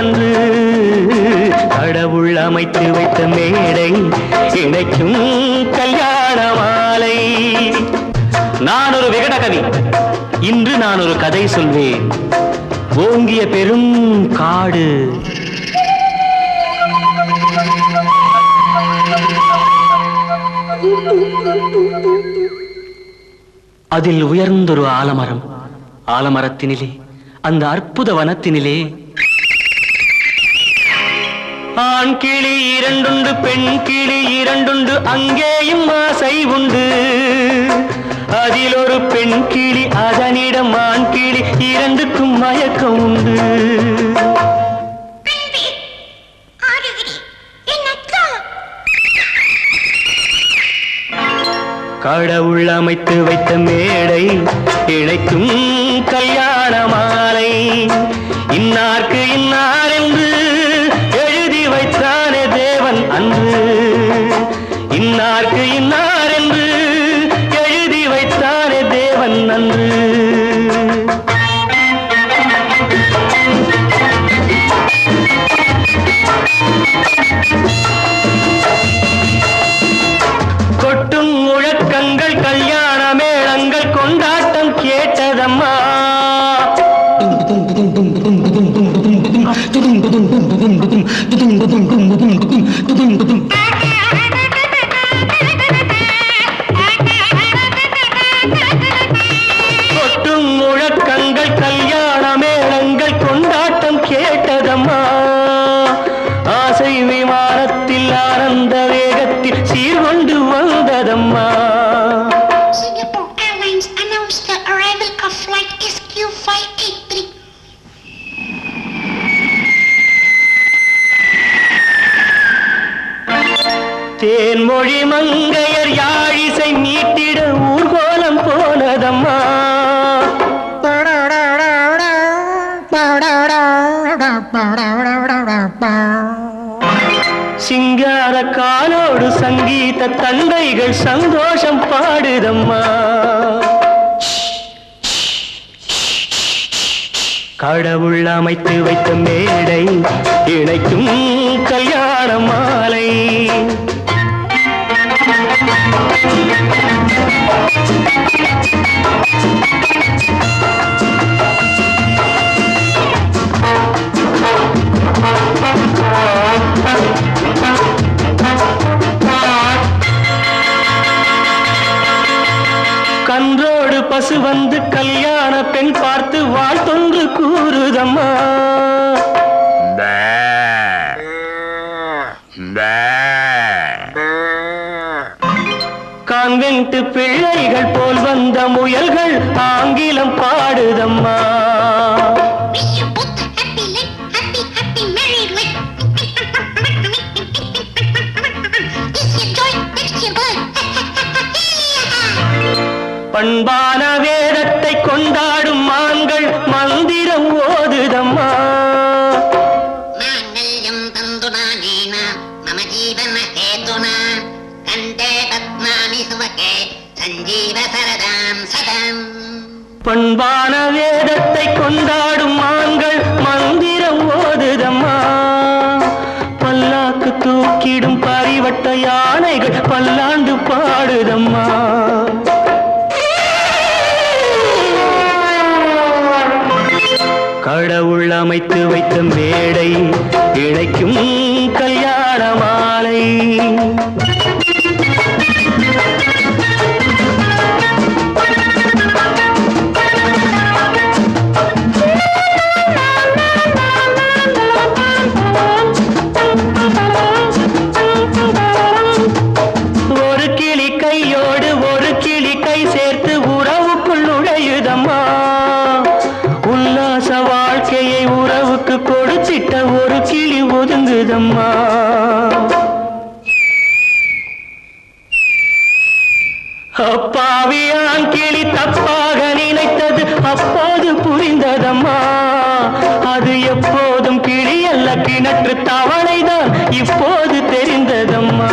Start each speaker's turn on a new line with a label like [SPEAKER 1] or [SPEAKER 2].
[SPEAKER 1] நன்று. கடவுள் அமைத்து வைத்த மேடை இணைக்கும் கல்யாண மாலை. நான் ஒரு விகட கவி இன்று நான் ஒரு கதை சொல்வேன். ஓங்கிய பெரும் காடு. அதில் உயர்ந்தொரு ஆலமரம். ஆலமரத்தினிலே அந்த அற்புத வனத்தினிலே ஆண் கிளி இரண்டுண்டு பெண் கிளி இரண்டுண்டு அங்கேயும் ஆசை உண்டு. அதில் ஒரு பெண் கிளி அதனிடம் ஆண் கிளி இரண்டுக்கும் மயக்கம் உண்டு. கடவுள் அமைத்து வைத்த மேடை இணைக்கும் கல்யாண மாலை. இன்னார்க்கு இன்னார் கொட்டும் முழக்கங்கள் கல்யாண மேளங்கள் கொண்டாட்டம் கேட்டதம்மா ஆசை விமானத்தில் ஆனந்த வேகத்தில் சீர்கொண்டு வந்ததம்மா
[SPEAKER 2] Singapore Airlines announced the arrival of flight SQ583.
[SPEAKER 1] Thenmozhi மங்கையர் யாழிசை மீட்டிட ஊர்கோலம் போனதம்மா. சிங்கார காலோடு சங்கீத தந்தைகள் சந்தோஷம் பாடுதம்மா. கடவுள் அமைத்து வைத்த மேடை இணைக்கும் கல்யாண மாலை. கன்றோடு பசு வந்து கல்யாண பெண் பார்த்து வாழ்த்தொன்று கூறுதம்மா. கான்வென்ட் பிள்ளைகள் போல் வந்த முயல்கள் ஆங்கிலம் பாடுதம்மா. பண்பான வேதத்தை கொண்டாடும் மான்கள் மந்திரம் ஓதுதம்மா. பண்பான வேதத்தை கொண்டாடும் மான்கள் மந்திரம் ஓதுதம்மா. பல்லாக்கு தூக்கிடும் பரிவட்ட யானைகள் பல்லாண்டு பாடுதம் அமைத்து வாழ்க்கையை உறவுக்கு கொடுத்திட்ட ஒரு கிளி ஒதுங்குதம்மா. அப்பாவியான் கிளி தப்பாக நினைத்தது அப்போது புரிந்ததம்மா. அது எப்போதும் கிளி அல்ல கிணற்று தவளைதான் இப்போது தெரிந்ததம்மா.